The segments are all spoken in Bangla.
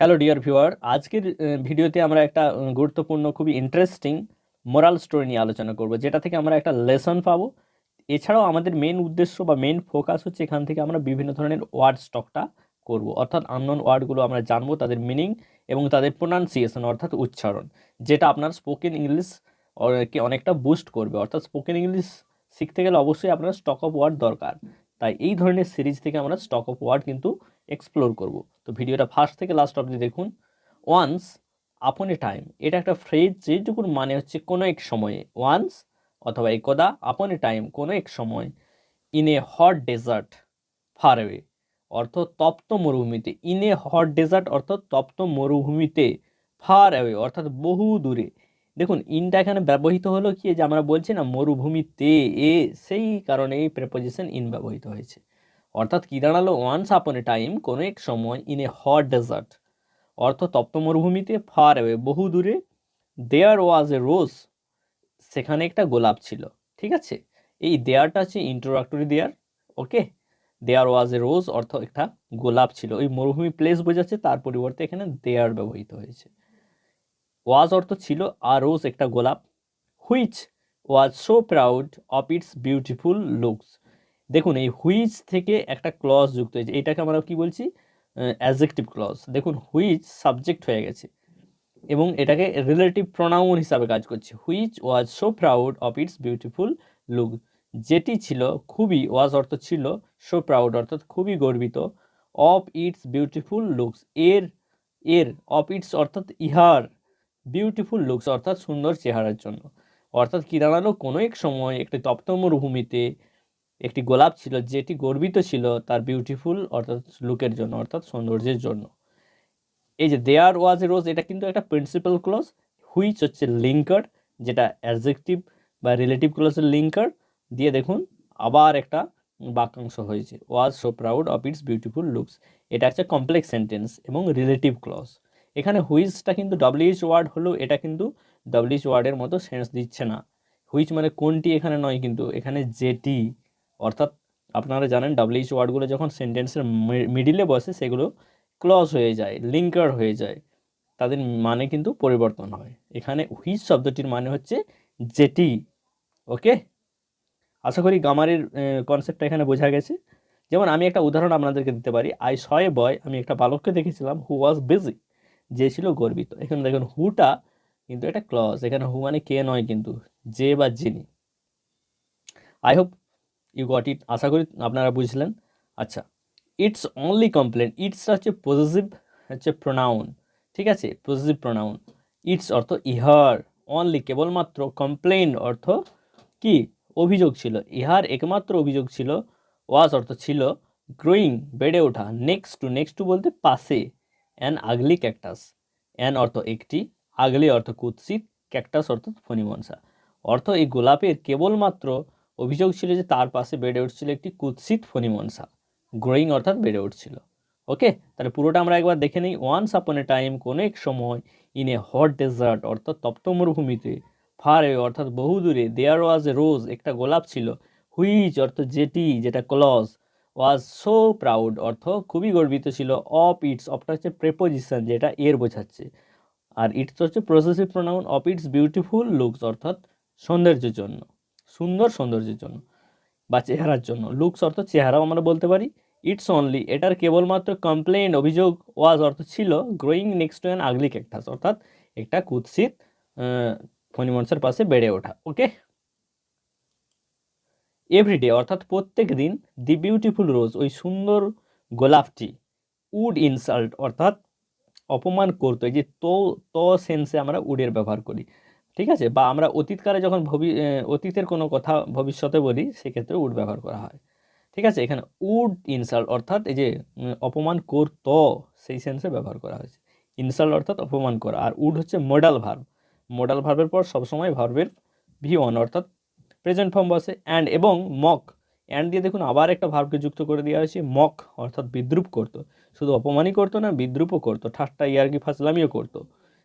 হ্যালো ডিয়ার ভিউয়ার আজকের ভিডিওতে আমরা একটা গুরুত্বপূর্ণ, খুবই ইন্টারেস্টিং মোরাল স্টোরি নিয়ে আলোচনা করব, যেটা থেকে আমরা একটা লেসন পাবো। এছাড়াও আমাদের মেন উদ্দেশ্য বা মেন ফোকাস হচ্ছে এখান থেকে আমরা বিভিন্ন ধরনের ওয়ার্ড স্টকটা করব, অর্থাৎ আননোন ওয়ার্ডগুলো আমরা জানব, তাদের মিনিং এবং তাদের প্রোনাউন্সিয়েশন অর্থাৎ উচ্চারণ, যেটা আপনার স্পোকেন ইংলিশ কে অনেকটা বুস্ট করবে। অর্থাৎ স্পোকেন ইংলিশ শিখতে গেলে অবশ্যই আপনার স্টক অফ ওয়ার্ড দরকার। তাই এই ধরনের সিরিজ থেকে আমরা স্টক অফ ওয়ার্ড কিন্তু এক্সপ্লোর করব। তো ভিডিওটা ফার্স্ট থেকে লাস্ট অবধি দেখুন। ওয়ান্স আপন এ টাইম এটা একটা ফ্রেজ যেটুকুর মানে হচ্ছে কোনো এক সময়ে। ওয়ান্স অথবা একদা আপন এ টাইম কোনো এক সময়। In a hot desert far away অর্থ তপ্ত মরুভূমিতে। ইন এ হট ডেজার্ট অর্থ তপ্ত মরুভূমিতে ফার অ্যাওয়ে অর্থাৎ বহু দূরে। দেখুন ইনটা এখানে ব্যবহৃত হলো কি? যে আমরা বলছি না মরুভূমিতে, এ, সেই কারণে এই প্রেপোজিশন ইন ব্যবহৃত হয়েছে। অর্থাৎ কি দাঁড়াল? ওয়ান্স আপন এ টাইম কোনো এক সময় ইন এ হট ডেজার্ট অর্থ তপ্ত মরুভূমিতে ফার অ্যাওয়ে বহু দূরে দেয়ার ওয়াজ এ রোজ সেখানে একটা গোলাপ ছিল, ঠিক আছে? এই দেয়ারটা হচ্ছে ইন্ট্রোডাক্টরি দেয়ার ওকে দেয়ার ওয়াজ এ রোজ অর্থ একটা গোলাপ ছিল। ওই মরুভূমি প্লেস বোঝাচ্ছে, তার পরিবর্তে এখানে দেয়ার ব্যবহৃত হয়েছে। ওয়াজ অর্থ ছিল আর রোজ একটা গোলাপ which was so proud of its beautiful looks দেখুন, এই হুইচ থেকে একটা ক্লজ যুক্ত হয়েছে, এটাকে আমরা কি বলছি? অ্যাজেক্টিভ ক্লজ দেখুন হুইচ সাবজেক্ট হয়ে গেছে এবং এটাকে রিলেটিভ প্রোনাউন হিসাবে কাজ করছে। Which was so proud of its beautiful look যেটি ছিল খুবই ওয়াজ অর্থ ছিল সো প্রাউড অর্থাৎ খুবই গর্বিত অফ ইটস বিউটিফুল লুকস এর এর অফ ইটস অর্থাৎ ইহার বিউটিফুল লুকস অর্থাৎ সুন্দর চেহারার জন্য। অর্থাৎ কি দাঁড়াল? কোনো এক সময় একটি তপ্ত মরুভূমিতে একটি গোলাপ ছিল, যেটি গর্বিত ছিল তার বিউটিফুল অর্থাৎ লুকের জন্য, অর্থাৎ সৌন্দর্যের জন্য। এই যে দেয়ার ওয়াজ এ রোজ এটা কিন্তু একটা প্রিন্সিপাল ক্লজ হুইচ হচ্ছে লিঙ্কার যেটা অ্যাডজেক্টিভ বা রিলেটিভ ক্লজের লিঙ্কার দিয়ে দেখুন আবার একটা বাক্যাংশ হয়েছে। Was so proud of its beautiful looks এটা একটা কমপ্লেক্স সেন্টেন্স এবং রিলেটিভ ক্লজ এখানে হুইচটা কিন্তু ডব্লিউএইচ ওয়ার্ড হলেও এটা কিন্তু ডব্লিউএইচ ওয়ার্ডের মতো সেন্স দিচ্ছে না। হুইচ মানে কোনটি এখানে নয় কিন্তু, এখানে যেটি অর্থাৎ আপনারা জানেন ডাব্লিউএইচ ওয়ার্ডগুলো যখন সেন্টেন্সের মিডিলে বসে, সেগুলো ক্লজ হয়ে যায়, লিঙ্কার হয়ে যায়। তাদের মানে কিন্তু পরিবর্তন হয়। এখানে হুইচ শব্দটির মানে হচ্ছে যেটি ওকে? আশা করি গামারের কনসেপ্টটা এখানে বোঝা গেছে। যেমন আমি একটা উদাহরণ আপনাদেরকে দিতে পারি। আই শয়ে বয় আমি একটা বালককে দেখেছিলাম হু ওয়াজ বিজি যে ছিল গর্বিত। এখানে দেখুন হুটা কিন্তু এটা ক্লজ এখানে হু মানে কে নয় কিন্তু, যে বা যিনি। I hope you got it আশা করি আপনারা বুঝলেন। আচ্ছা ইটস অনলি কমপ্লেন ইটসটা হচ্ছে পজিটিভ হচ্ছে প্রোনাউন ঠিক আছে? পজিটিভ প্রোনাউন ইটস অর্থ ইহার অনলি কেবলমাত্র কমপ্লেন অর্থ কি? অভিযোগ ছিল। ইহার একমাত্র অভিযোগ ছিল ওয়াজ অর্থ ছিল গ্রোয়িং বেড়ে ওঠা নেক্সট টু নেক্সট টু বলতে পাশে অ্যান আগলি ক্যাকটাস অ্যান অর্থ একটি আগলি অর্থ কুৎসিত ক্যাকটাস অর্থ ফণিমনসা, অর্থ এই গোলাপের কেবলমাত্র অভিযোগ ছিল যে তার পাশে বেড়ে উঠছিল একটি কুৎসিত ফণিমনসা। গ্রোয়িং অর্থাৎ বেড়ে উঠছিল। ওকে? তাহলে পুরোটা আমরা একবার দেখে নিই। ওয়ান্স আপন এ টাইম কোনো এক সময় ইন এ হট ডেজার্ট অর্থাৎ তপ্ত মরুভূমিতে ফার এ অর্থাৎ বহু দূরে দেয়ার ওয়াজ এ রোজ একটা গোলাপ ছিল হুইচ অর্থ যেটি, যেটা ক্লজ ওয়াজ সো প্রাউড অর্থ খুবই গর্বিত ছিল অফ ইটস অফটা হচ্ছে প্রেপোজিশন যেটা এর বোঝাচ্ছে। আর ইটস হচ্ছে possessive pronoun of its beautiful looks অর্থাৎ সৌন্দর্যের জন্য। সুন্দর সৌন্দর্যের জন্য বা চেহারার জন্য। লুকস অর্থ চেহারাও আমরা বলতে পারি। ইটস অনলি এটার কেবলমাত্র কমপ্লেন অভিযোগ ওয়াজ অর্থ ছিল growing next to an ugly cactus অর্থাৎ একটা কুৎসিত ফণিমনসার পাশে বেড়ে ওঠা ওকে এভরিডে অর্থাৎ প্রত্যেক দিন দি বিউটিফুল রোজ ওই সুন্দর গোলাপটি উড ইনসাল্ট অর্থাৎ অপমান করতো, এই যে তো তো সেন্সে আমরা উডের ব্যবহার করি। ঠিক আছে? বা আমরা অতীতকালে যখন ভবি অতীতের কোনো কথা ভবিষ্যতে বলি সেক্ষেত্রে উড ব্যবহার করা হয়। ঠিক আছে? এখানে উড ইনসাল্ট অর্থাৎ এই যে অপমান করতো সেই সেন্সে ব্যবহার করা হয়েছে। ইনসাল্ট অর্থাৎ অপমান করা। আর উড হচ্ছে মডাল ভার্ব মডাল ভার্বের পর সবসময় ভার্বের ভি ওয়ান অর্থাৎ প্রেজেন্ট ফর্ম বসে। অ্যান্ড এবং মক অ্যান্ড দিয়ে দেখুন আবার একটা ভার্বকে যুক্ত করে দেওয়া হয়েছে মক অর্থাৎ বিদ্রুপ করতো। শুধু অপমানই করতো না, বিদ্রুপও করতো। ঠাট্টা, ইয়ার্কি ফাজলামিও করতো।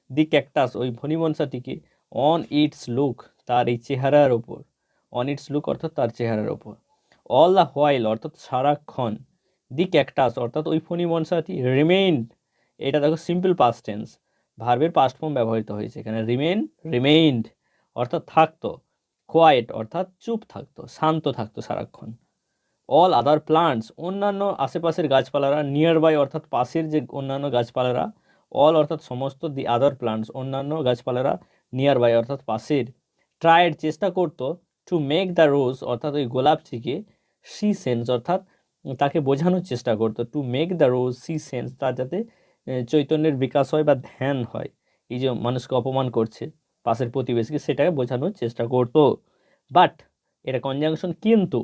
দি ক্যাকটাস, ওই ফণিমনসাটিকে অন ইটস লুক তার এই চেহারার ওপর। অন ইটস লুক অর্থাৎ তার চেহারার ওপর। অল দ্য হোয়াইল অর্থাৎ সারাক্ষণ। দি ক্যাকটাস অর্থাৎ ওই ফণিমনসাটি রিমেইন্ড এটা দেখো সিম্পল পাস্ট টেন্স ভার্বের পাস্ট ফর্ম ব্যবহৃত হয়েছে। এখানে রিমেইন রিমেইন্ড অর্থাৎ থাকতো। কোয়াইট অর্থাৎ চুপ থাকতো, শান্ত থাকতো সারাক্ষণ। অল আদার প্লান্টস অন্যান্য আশেপাশের গাছপালারা নিয়ার বাই অর্থাৎ পাশের যে অন্যান্য গাছপালারা অল অর্থাৎ সমস্ত দি আদার প্লান্টস অন্যান্য গাছপালারা নিয়ার বাই অর্থাৎ পাশের ট্রায়েড চেষ্টা করতো টু মেক দ্য রোজ অর্থাৎ ওই গোলাপটিকে সি সেন্স অর্থাৎ তাকে বোঝানোর চেষ্টা করতো to make the rose see sense তার যাতে চৈতন্যের বিকাশ হয় বা ধ্যান হয়। এই যে মানুষকে অপমান করছে, পাশের প্রতিবেশীকে, সেটাকে বোঝানোর চেষ্টা করতো। বাট এটা কনজাংশন কিন্তু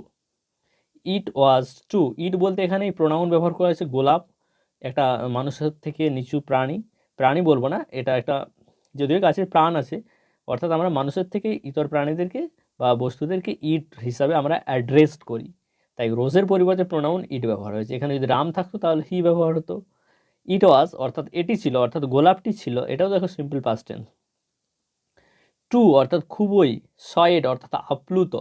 ইট ওয়াজ টু ইট বলতে এখানে এই প্রোনাউন ব্যবহার করা হয়েছে গোলাপ, একটা মানুষের থেকে নিচু প্রাণী। প্রাণী বলব না, এটা একটা যদিও গাছের প্রাণ আছে, অর্থাৎ আমরা মানুষের থেকে ইতর প্রাণীদেরকে বা বস্তুদেরকে ইট হিসাবে আমরা অ্যাড্রেস করি। তাই রোজের পরিবর্তে প্রোনাউন ইট ব্যবহার হয়েছে। এখানে যদি রাম থাকতো তাহলে হি ব্যবহার হতো। ইট ওয়াজ অর্থাৎ এটি ছিল, অর্থাৎ গোলাপটি ছিল, এটাও দেখো সিম্পল পাস্ট টেন্স টু অর্থাৎ খুবই, সয়েড, অর্থাৎ আপ্লুত।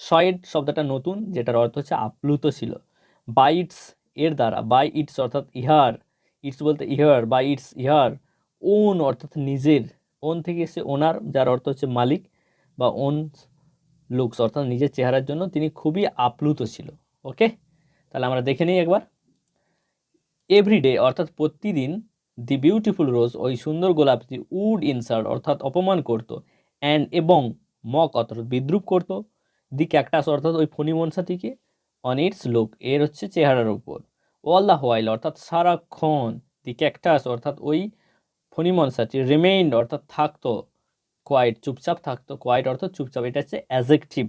সয়েড শব্দটা নতুন, যেটার অর্থ হচ্ছে আপ্লুত ছিল। বাইটস এর দ্বারা বাই ইটস অর্থাৎ ইহার। ইটস বলতে ইহার বাই ইটস ইহার। ওন অর্থাৎ নিজের। ওন থেকে এসে ওনার, যার অর্থ হচ্ছে মালিক, বা ওন লুকস অর্থাৎ নিজের চেহারার জন্য তিনি খুবই আপ্লুত ছিল ওকে তাহলে আমরা দেখে নিই একবার। এভরিডে অর্থাৎ প্রতিদিন দি বিউটিফুল রোজ ওই সুন্দর গোলাপটি উড ইনসার্ট অর্থাৎ অপমান করত অ্যান্ড এবং মক অর্থাৎ বিদ্রুপ করত দি ক্যাকটাস অর্থাৎ ওই ফণিমনসাটিকে অন ইটস লুক এর হচ্ছে চেহারার উপর। দ্য হোয়াইল অর্থাৎ সারাক্ষণ দি ক্যাকটাস অর্থাৎ ওই ফণিমনসাটি রিমেইন্ড অর্থাৎ থাকতো কোয়াইট চুপচাপ থাকতো কোয়াইট অর্থাৎ চুপচাপ, এটা হচ্ছে adjective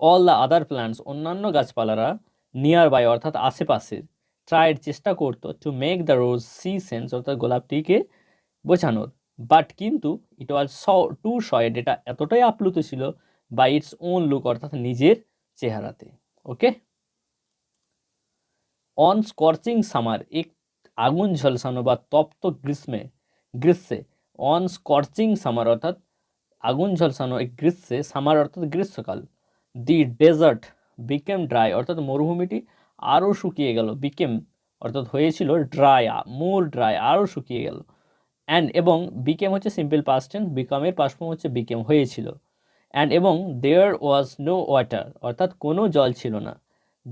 all the other plants অন্যান্য গাছপালারা নিয়ার বাই অর্থাৎ আশেপাশের ট্রায়ের চেষ্টা করতো to make the rose see sense অর্থাৎ গোলাপটিকে বোঝানোর। বাট কিন্তু ইট ওয়াজ স টু শয়েড এটা এতটাই আপ্লুত ছিল বাই ইটস ওন লুক অর্থাৎ নিজের চেহারাতে ওকে অন স্কর্চিং সামার এক আগুন ঝলসানো বা তপ্ত গ্রীষ্মে গ্রীষ্মে, অন স্কর্চিং সামার অর্থাৎ আগুন ঝলসানো এই গ্রীষ্মে, সামার অর্থাৎ গ্রীষ্মকাল। দি ডেজার্ট বিকেম ড্রাই অর্থাৎ মরুভূমিটি আরও শুকিয়ে গেল। বিকেম অর্থাৎ হয়েছিল ড্রাই মোর ড্রাই, আরও শুকিয়ে গেল। অ্যান্ড এবং বিকেম হচ্ছে সিম্পল পাস্ট টেন্স, বিকামের হচ্ছে বিকেম হয়েছিল। অ্যান্ড এবং দেয়ার ওয়াজ নো ওয়াটার অর্থাৎ কোনো জল ছিল না।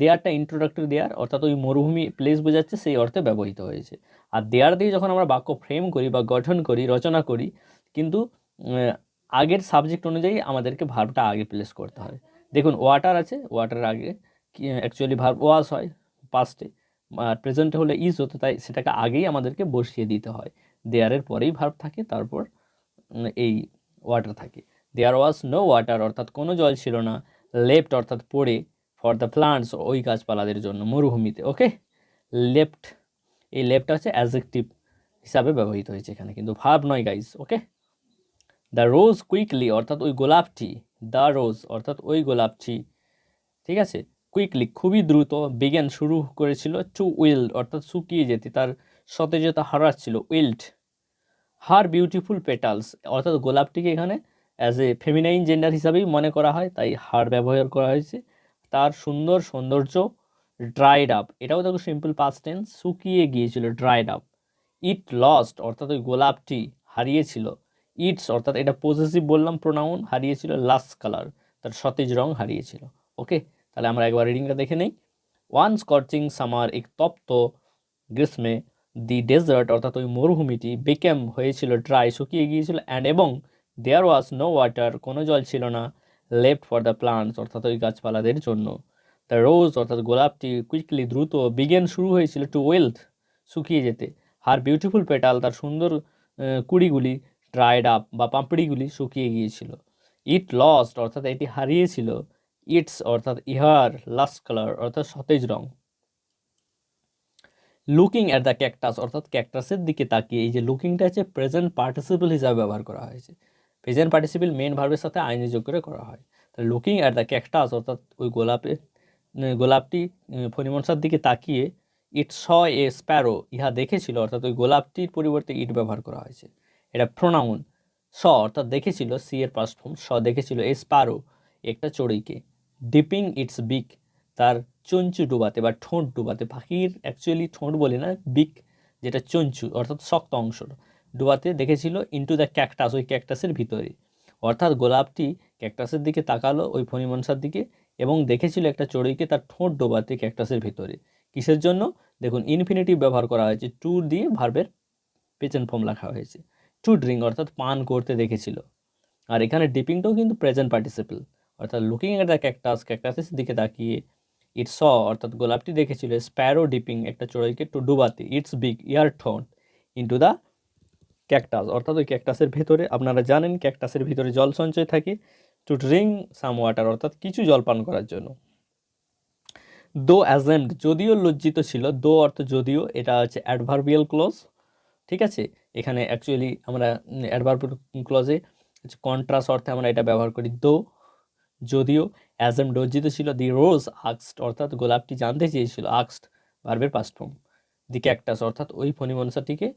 দেয়ারটা ইন্ট্রোডাক্টরি দেয়ার, অর্থাৎ ওই মরুভূমি প্লেস বোঝাচ্ছে, সেই অর্থে ব্যবহৃত হয়েছে। আর দেয়ার দিয়ে যখন আমরা বাক্য ফ্রেম করি বা গঠন করি, রচনা করি, কিন্তু আগের সাবজেক্ট অনুযায়ী আমাদেরকে ভার্বটা আগে প্লেস করতে হয়। দেখুন ওয়াটার আছে ওয়াটার আগে অ্যাকচুয়ালি ভার্ব ওয়াজ হয় পাস্টে আর প্রেজেন্টে হলে ইজ হতো, তাই সেটাকে আগেই আমাদেরকে বসিয়ে দিতে হয়। দেয়ারের পরেই ভার্ব থাকে, তারপর এই ওয়াটার থাকে। দেয়ার ওয়াজ নো ওয়াটার অর্থাৎ কোনো জল ছিল না। লেফট অর্থাৎ পড়ে ফর দ্য প্লান্টস ওই গাছপালাদের জন্য, মরুভূমিতে ওকে লেফট এই লেফটটা হচ্ছে অ্যাজেক্টিভ হিসাবে ব্যবহৃত হয়েছে এখানে, কিন্তু ভাব নয় guys okay the rose quickly অর্থাৎ ওই গোলাপটি দ্য রোজ অর্থাৎ ওই গোলাপটি ঠিক আছে? কুইকলি খুবই দ্রুত বিজ্ঞান শুরু করেছিল টু উইল্ড অর্থাৎ শুকিয়ে যেতে, তার সতেজতা হারাচ্ছিল উইল্ড হার বিউটিফুল পেটালস অর্থাৎ গোলাপটিকে এখানে অ্যাজ এ ফেমিনাইন জেন্ডার হিসাবেই মনে করা হয়, তাই হার ব্যবহার করা হয়েছে। তার সুন্দর সৌন্দর্য ড্রাইড আপ এটাও দেখো সিম্পল পাস্ট টেন্স শুকিয়ে গিয়েছিল ড্রাইড আপ ইট লস্ট অর্থাৎ ওই গোলাপটি হারিয়েছিল। ইটস অর্থাৎ এটা পজেসিভ বললাম প্রোনাউন হারিয়েছিল লাস্ট কালার তার সতেজ রং হারিয়েছিল। ওকে তাহলে আমরা একবার রিডিংটা দেখে নেই। ওয়ান স্কর্চিং সামার এক তপ্ত গ্রীষ্মে দি ডেজার্ট অর্থাৎ ওই মরুভূমিটি বিকেম হয়েছিল ড্রাই শুকিয়ে গিয়েছিল অ্যান্ড এবং দেয়ার ওয়াজ নো ওয়াটার কোনো জল ছিল না। লেফট ফর দ্য প্লান্টস অর্থাৎ ওই গাছপালাদের জন্য। দ্য রোজ অর্থাৎ গোলাপটি কুইকলি দ্রুত বিগেন শুরু হয়েছিল টু ওয়েলথ শুকিয়ে যেতে। হার বিউটিফুল পেটাল তার সুন্দর কুড়িগুলি ড্রাইড আপ বা পাঁপড়িগুলি শুকিয়ে গিয়েছিল। ইট লস্ট অর্থাৎ এটি হারিয়েছিল। ইটস অর্থাৎ ইহার লাস্ট কালার অর্থাৎ সতেজ রং। লুকিং অ্যাট দ্য ক্যাকটাস অর্থাৎ ক্যাকটাসের দিকে তাকিয়ে, এই যে লুকিংটা হচ্ছে প্রেজেন্ট পার্টিসিপল হিসাবে ব্যবহার করা হয়েছে। প্রেজেন্ট পার্টিসিপল মেন ভার্বের সাথে আইনি যোগ করে করা হয়। তাহলে লুকিং অ্যাট দ্য ক্যাকটাস অর্থাৎ ওই গোলাপে গোলাপটি ফণিমনসার দিকে তাকিয়ে ইট স এ স্প্যারো ইহা দেখেছিল, অর্থাৎ ওই গোলাপটির পরিবর্তে ইট ব্যবহার করা হয়েছে। এটা প্রোনাউন স অর্থাৎ দেখেছিল সি এর পাস্ট ফর্ম স দেখেছিল এ স্প্যারো একটা চড়ুইকে। ডিপিং ইটস বিক তার চঞ্চু ডুবাতে বা ঠোঁট ডুবাতে, পাখির অ্যাকচুয়ালি ঠোঁট বলি না বিক যেটা চঞ্চু, অর্থাৎ শক্ত অংশ। ডোবাতে দেখেছিল ইন্টু দ্য ক্যাকটাস ওই ক্যাকটাসের ভিতরে। অর্থাৎ গোলাপটি ক্যাকটাসের দিকে তাকালো, ওই ফণিমনসার দিকে, এবং দেখেছিল একটা চড়ুইকে তার ঠোঁট ডোবাতে ক্যাকটাসের ভিতরে। কিসের জন্য? দেখুন ইনফিনিটিভ ব্যবহার করা হয়েছে। টু দিয়ে ভার্বের পেচেন ফর্ম লেখা হয়েছে। টু ড্রিঙ্ক অর্থাৎ পান করতে দেখেছিল। আর এখানে ডিপিংটাও কিন্তু প্রেজেন্ট পার্টিসিপল অর্থাৎ লুকিং এট দ্য ক্যাকটাস ক্যাকটাসের দিকে তাকিয়ে ইট স অর্থাৎ গোলাপটি দেখেছিল স্প্যারো ডিপিং একটা চড়ুইকে টু ডুবাতে ইটস বিগ ইয়ার ঠোঁট ইন্টু দ্য ক্যাকটাস অর্থাৎ ওই ক্যাকটাসের ভেতরে, আপনারা জানেন ক্যাকটাসের ভিতরে জল সঞ্চয় থাকে টু ড্রিঙ্ক সাম ওয়াটার অর্থাৎ কিছু জল পান করার জন্য। দো অ্যাজেন্ট যদিও লজ্জিত ছিল দো অর্থ যদিও, এটা হচ্ছে অ্যাডভার্বিয়াল ক্লজ ঠিক আছে? এখানে অ্যাকচুয়ালি আমরা অ্যাডভার্বিয়াল ক্লজে কন্ট্রাস্ট অর্থে আমরা এটা ব্যবহার করি দো যদিও অ্যাজেম লজ্জিত ছিল দি রোজ আক্সড অর্থাৎ গোলাপটি জানতে চেয়েছিল আক্সড ভার্বের পাস্ট ফর্ম দি ক্যাকটাস অর্থাৎ ওই ফণিমনসাটিকে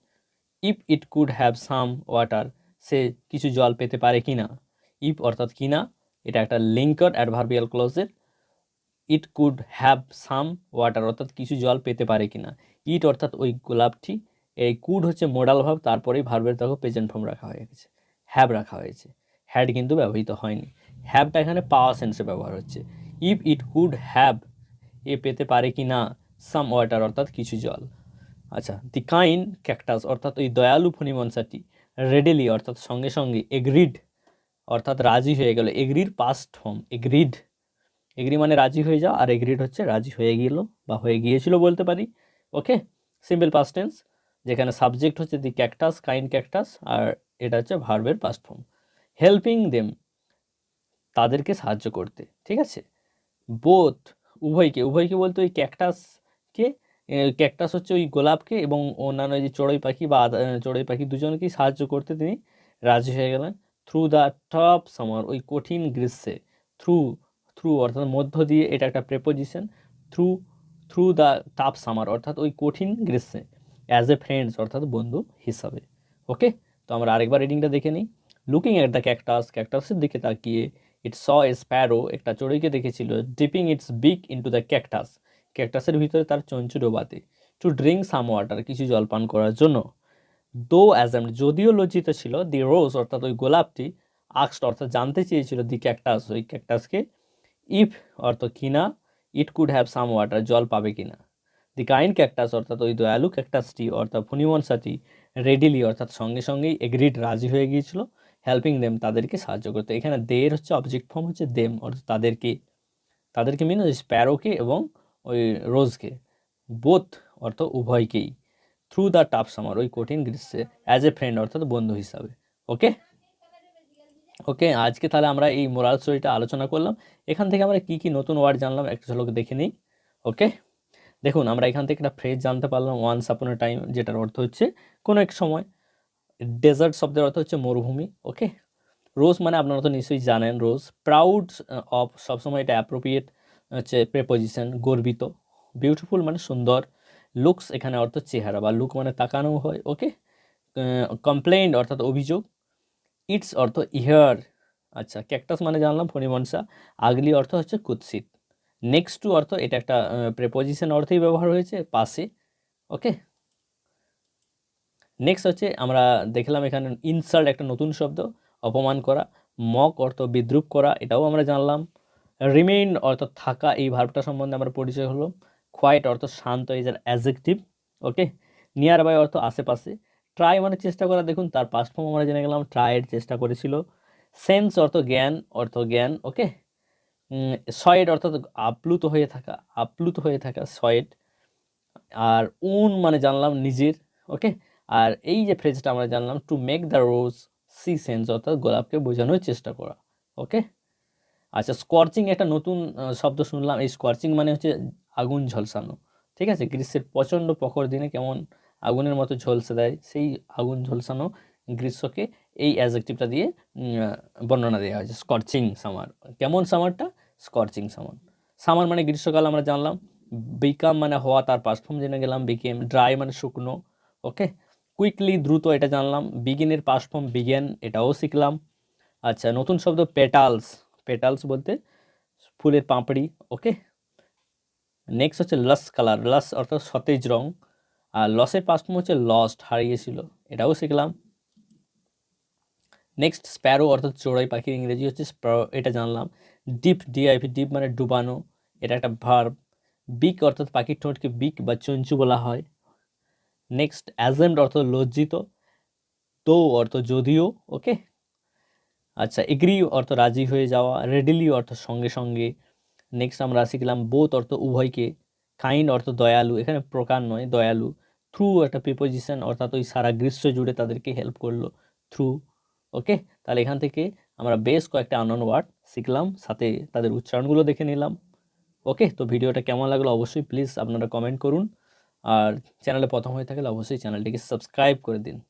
if it could have some water সে কিছু জল পেতে পারে কি না ইফ অর্থাৎ কি না এটা একটা linked adverbial ক্লজের it could have some water অর্থাৎ কিছু জল পেতে পারে কি না ইট অর্থাৎ ওই গোলাপটি, এই কুড হচ্ছে মোডাল ভাব, তারপরেই ভার্বের তখন প্রেজেন্ট ফর্ম রাখা হয়ে গেছে হ্যাভ রাখা হয়েছে হ্যাড কিন্তু ব্যবহৃত হয়নি হ্যাভটা এখানে পাওয়ার সেন্সে ব্যবহার হচ্ছে if it could have a পেতে পারে কি না সাম ওয়াটার অর্থাৎ কিছু জল আচ্ছা দি কাইন্ড ক্যাকটাস অর্থাৎ ওই দয়ালু ফণিমনসাটি রেডেলি অর্থাৎ সঙ্গে সঙ্গে এগ্রিড অর্থাৎ রাজি হয়ে গেল। এগ্রির পাস্ট ফর্ম এগ্রিড এগ্রি মানে রাজি হয়ে যাও আর এগ্রিড হচ্ছে রাজি হয়ে গেল বা হয়ে গিয়েছিল বলতে পারি। ওকে? সিম্পল পাস্ট টেন্স যেখানে সাবজেক্ট হচ্ছে দি ক্যাকটাস কাইন্ড ক্যাকটাস আর এটা হচ্ছে ভার্বের পাস্ট ফর্ম হেল্পিং দেম তাদেরকে সাহায্য করতে, ঠিক আছে? বোথ উভয়কে উভয়কে বলতে ওই ক্যাকটাসকে ক্যাকটাস হচ্ছে ওই গোলাপকে এবং অন্যান্য যে চড়ুই পাখি বা চড়ুই পাখি দুজনকেই সাহায্য করতে তিনি রাজি হয়ে গেলেন। থ্রু দ্য টপ সামার ওই কঠিন গ্রীষ্মে থ্রু থ্রু অর্থাৎ মধ্য দিয়ে এটা একটা প্রেপোজিশন থ্রু থ্রু দ্য টাপ সামার অর্থাৎ ওই কঠিন গ্রীষ্মে অ্যাজ এ ফ্রেন্ডস অর্থাৎ বন্ধু হিসাবে। ওকে তো আমরা আরেকবার রিডিংটা দেখে নিই। লুকিং এট দ্য ক্যাকটাস ক্যাকটাসের দিকে তাকিয়ে ইট স এ স্প্যারো একটা চড়ুইকে দেখেছিল dipping its big into the cactus ক্যাকটাসের ভিতরে তার চঞ্চু ডোবাতে টু ড্রিঙ্ক সাম ওয়াটার কিছু জল পান করার জন্য। দো অ্যাজাম যদিও লজ্জিত ছিল দি রোজ অর্থাৎ ওই গোলাপটি আক্সড অর্থাৎ জানতে চেয়েছিল দি ক্যাকটাস ওই ক্যাকটাসকে ইফ অর্থ কিনা it could have some water জল পাবে কিনা। দি কাইন্ড ক্যাকটাস অর্থাৎ ওই দয়ালু ক্যাকটাসটি অর্থাৎ ফণিমনসাটি রেডিলি অর্থাৎ সঙ্গে সঙ্গেই এগ্রিড রাজি হয়ে গিয়েছিল হেল্পিং দেম তাদেরকে সাহায্য করতে। এখানে দের হচ্ছে অবজেক্ট ফর্ম হচ্ছে দেম অর্থাৎ তাদেরকে তাদেরকে মিন স্প্যারোকে এবং ওই রোজকে, বোথ অর্থ উভয়কেই থ্রু দ্য টাপ সামার ওই কঠিন গ্রীষ্মে অ্যাজ এ ফ্রেন্ড অর্থাৎ বন্ধু হিসাবে ওকে ওকে আজকে তাহলে আমরা এই মোরাল স্টোরিটা আলোচনা করলাম। এখান থেকে আমরা কি কি নতুন ওয়ার্ড জানলাম একটু ঝলক দেখে নিই ওকে দেখুন, আমরা এখান থেকে একটা ফ্রেজ জানতে পারলাম ওয়ান্স আপন টাইম যেটার অর্থ হচ্ছে কোনো এক সময় ডেজার্ট শব্দের অর্থ হচ্ছে মরুভূমি ওকে রোজ মানে আপনারা তো নিশ্চয়ই জানেন, রোজ প্রাউড অফ সবসময় এটা অ্যাপ্রোপ্রিয়েট হচ্ছে প্রেপোজিশন গর্বিত বিউটিফুল মানে সুন্দর লুকস এখানে অর্থ চেহারা বা লুক মানে তাকানো হয় ওকে কমপ্লেইন অর্থাৎ অভিযোগ ইটস অর্থ ইহার আচ্ছা ক্যাকটাস মানে জানলাম, ফণিমনসা আগলি অর্থ হচ্ছে কুৎসিত নেক্সট টু অর্থ এটা একটা প্রেপোজিশন অর্থেই ব্যবহার হয়েছে পাশে ওকে নেক্সট হচ্ছে আমরা দেখলাম এখানে ইনসাল্ট একটা নতুন শব্দ, অপমান করা মক অর্থ বিদ্রুপ করা, এটাও আমরা জানলাম রিমেইন অর্থ থাকা এই ভার্বটা সম্বন্ধে আমার পরিচয় হলো। কোয়াইট অর্থ শান্ত এই আর অ্যাজেক্টিভ ওকে নিয়ার বাই অর্থ আশেপাশে। ট্রাই মানে চেষ্টা করা, দেখুন, তার পাস্ট ফর্ম আমরা জেনে গেলাম ট্রাইয়ের চেষ্টা করেছিল। সেন্স অর্থ জ্ঞান অর্থ জ্ঞান ওকে সয়েড অর্থাৎ আপ্লুত হয়ে থাকা, আপ্লুত হয়ে থাকা, সয়েড। আর উন মানে জানলাম নিজের ওকে আর এই যে ফ্রেজটা আমরা জানলাম to make the rose see sense অর্থাৎ গোলাপকে বোঝানোর চেষ্টা করা ওকে আচ্ছা স্কর্চিং একটা নতুন শব্দ শুনলাম। এই স্কর্চিং মানে হচ্ছে আগুন ঝলসানো। ঠিক আছে? গ্রীষ্মের প্রচণ্ড প্রখর দিনে কেমন আগুনের মতো ঝলসে দেয়, সেই আগুন ঝলসানো গ্রীষ্মকে এই অ্যাজেক্টিভটা দিয়ে বর্ণনা দেওয়া হয়েছে। স্কর্চিং সামার কেমন সামারটা স্কর্চিং সামার সামার মানে গ্রীষ্মকাল আমরা জানলাম। বিকাম মানে হওয়া, তার পাস্ট জেনে গেলাম। বিকেম ড্রাই মানে শুকনো। ওকে? কুইকলি দ্রুত এটা জানলাম। বিগিনের পাস্ট ফর্ম বিগেন এটাও শিখলাম। আচ্ছা নতুন শব্দ পেটালস পেটালস বলতে ফুলের পাপড়ি ওকে নেক্সট হচ্ছে লাস কালার লাস অর্থাৎ সতেজ রং। আর লসের পাস্ট ফর্ম হচ্ছে লস্ট হারিয়েছিল, এটাও শিখলাম। নেক্সট স্প্যারো অর্থাৎ চড়াই পাখির ইংরেজি হচ্ছে স্প্যারো এটা জানলাম। ডিপ ডিআইপি ডিপ মানে ডুবানো, এটা একটা ভার্ব বিক অর্থাৎ পাখির ঠোঁটকে বিক বা চঞ্চু বলা হয়। নেক্সট অ্যাজেন্ট অর্থ লজ্জিত, তো অর্থ যদিও ওকে আচ্ছা এগ্রি অর্থ রাজি হয়ে যাওয়া রেডিলি অর্থ সঙ্গে সঙ্গে। নেক্সট আমরা শিখলাম বোথ অর্থ উভয়কে। কাইন্ড অর্থ দয়ালু, এখানে প্রকার নয়, দয়ালু। থ্রু একটা প্রিপোজিশন অর্থাৎ ওই সারা গ্রীষ্ম জুড়ে তাদেরকে হেল্প করল। থ্রু ওকে তাহলে এখান থেকে আমরা বেশ কয়েকটা আনন ওয়ার্ড শিখলাম, সাথে তাদের উচ্চারণগুলো দেখে নিলাম। ওকে তো ভিডিওটা কেমন লাগল অবশ্যই প্লিজ আপনারা কমেন্ট করুন। আর চ্যানেলে প্রথম হয়ে থাকলে অবশ্যই চ্যানেলটিকে সাবস্ক্রাইব করে দিন।